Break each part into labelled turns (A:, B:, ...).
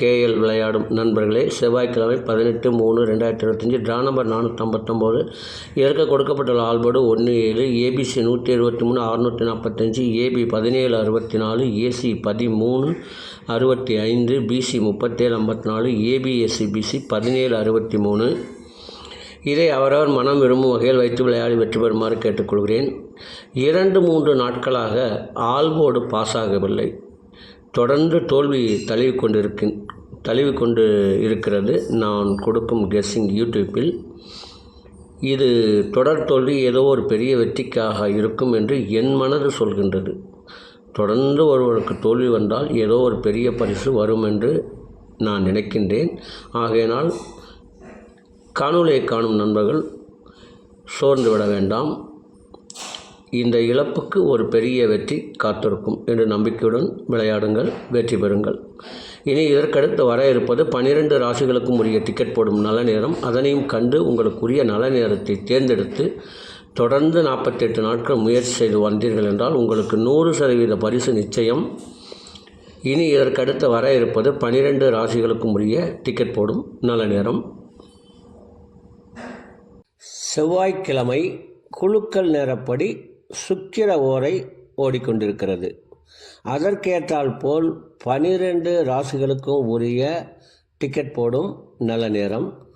A: KL விளையாடும் நண்பர்களே செவ்வாய்க்கிழமை பதினெட்டு மூணு ரெண்டாயிரத்தி இருபத்தஞ்சி ட்ரா நம்பர் நானூற்றம்பத்தொம்போது இதற்கு கொடுக்கப்பட்டுள்ள ஆல்போர்டு ஒன்று ஏழு ஏபிசி நூற்றி எழுபத்தி மூணு அறுநூற்றி நாற்பத்தஞ்சு ஏபி பதினேழு அறுபத்தி நாலு ஏசி பதிமூணு அறுபத்தி ஐந்து பிசி முப்பத்தேழு ஐம்பத்தி நாலு ஏபிஎஸ்சி பிசி பதினேழு அறுபத்தி மூணு. இதை அவரவர் மனம் விரும்பும் வகையில் வைத்து விளையாடி வெற்றி பெறுமாறு கேட்டுக்கொள்கிறேன். இரண்டு மூன்று நாட்களாக ஆல்போர்டு பாஸ் ஆகவில்லை. தொடர்ந்து தோல்வி தழுவி கொண்டிருக்கின் தழுவி கொண்டு இருக்கிறது. நான் கொடுக்கும் கெஸ்ஸிங் யூடியூப்பில் இது தொடர் தோல்வி ஏதோ ஒரு பெரிய வெற்றிக்காக இருக்கும் என்று என் மனது சொல்கின்றது. தொடர்ந்து ஒருவருக்கு தோல்வி வந்தால் ஏதோ ஒரு பெரிய பரிசு வரும் என்று நான் நினைக்கின்றேன். ஆகையினால் காணொலியை காணும் நண்பர்கள் சோர்ந்து விட வேண்டாம். இந்த இழப்புக்கு ஒரு பெரிய வெற்றி காத்திருக்கும் என்ற நம்பிக்கையுடன் விளையாடுங்கள் வெற்றி பெறுங்கள். இனி இதற்கடுத்து வர இருப்பது பனிரெண்டு ராசிகளுக்கும் உரிய டிக்கெட் போடும் நல்ல நேரம். அதனையும் கண்டு உங்களுக்குரிய நல்ல நேரத்தை தேர்ந்தெடுத்து தொடர்ந்து நாற்பத்தெட்டு நாட்கள் முயற்சி செய்து வந்தீர்கள் என்றால் உங்களுக்கு நூறு சதவீத பரிசு நிச்சயம். இனி இதற்கடுத்து வர இருப்பது பனிரெண்டு ராசிகளுக்கும் உரிய டிக்கெட் போடும் நல்ல நேரம். செவ்வாய்க்கிழமை குழுக்கள் நேரப்படி சுக்கிர ஓரை ஓடிக்கொண்டிருக்கிறது. அதற்கேற்றால் போல் பனிரெண்டு ராசிகளுக்கும் உரிய டிக்கெட் போடும் நல்ல நேரம்.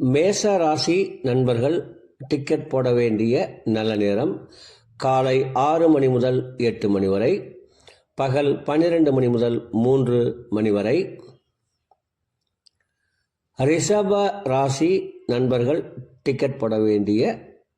A: மேச ராசி நண்பர்கள் டிக்கெட் போட வேண்டிய நல்ல நேரம். காலை ஆறு மணி முதல் எட்டு மணி வரை. பகல் பன்னிரெண்டு மணி முதல் மூன்று மணி வரை. ரிஷப ராசி நண்பர்கள் டிக்கெட் போட வேண்டிய